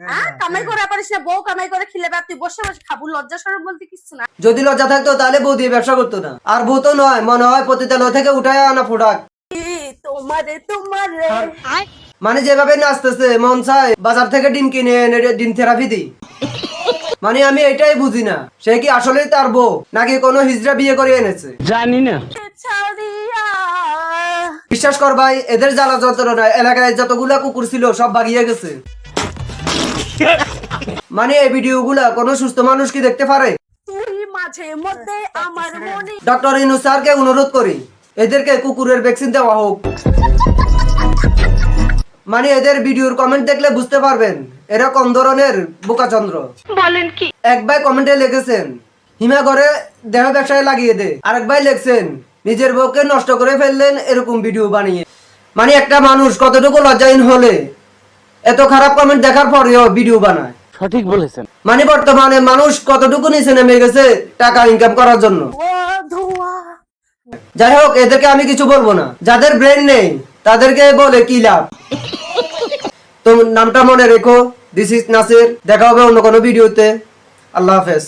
হ্যাঁ কামাই করে পারিস না বউ কামাই করে খিলে বা তুই বসে বসে খাব লজ্জা সরব বলতে কিছু না। যদি লজ্জা থাকতো তাহলে বউ দিয়ে ব্যবসা করতো না। আর বউ তো নয় মনে হয় পতিতালয় থেকে উঠায় আনা প্রোডাক্ট তোমারে তোমারে। মানে যেভাবে নাচতেছে মন চায় বাজার থেকে ডিম কিনে এনে ডিম থেরাপি দিই। মানে আমি এটাই বুঝি না সে কি আসলেই তার বউ নাকি কোনো হিজড়া বিয়ে করে এনেছে? ছাড়িয়া। বিশ্বাস কর ভাই এদের জ্বালা যন্ত্রণা এলাকায় যতগুলা কুকুর ছিল সব ভাগিয়ে গেছে। মানে এই ভিডিও গুলা কোনো সুস্থ মানুষ কি দেখতে পারে? মাঝে মধ্যে আমার মনে ডক্টর ইনু স্যারকে অনুরোধ করি এদেরকে কুকুরের ভ্যাকসিন দেওয়া হোক। মানে এদের ভিডিওর কমেন্ট দেখলে বুঝতে পারবেন এরা কোন ধরনের বোকাচন্দ্র। বলেন কি? এক ভাই কমেন্টে লিখেছেন হিমা করে দেহ ব্যবসায় লাগিয়ে দে। আরেক ভাই লিখছেন নিজের বউকে নষ্ট করে ফেললেন এরকম ভিডিও বানিয়ে। মানে একটা মানুষ কতটুকু লজ্জাহীন হলে এত খারাপ কমেন্ট দেখার পরেও ভিডিও বানায়। সঠিক বলেছেন। মানে বর্তমানে মানুষ কতটুকু নিচে নেমে গেছে টাকা ইনকাম করার জন্য? যাই হোক এদেরকে আমি কিছু বলব না। যাদের ব্রেন নেই তাদেরকে বলে কি লাভ? তো নামটা মনে রেখো। দিস ইজ নাসির দেখা হবে অন্য কোনো ভিডিওতে আল্লাহ হাফেজ।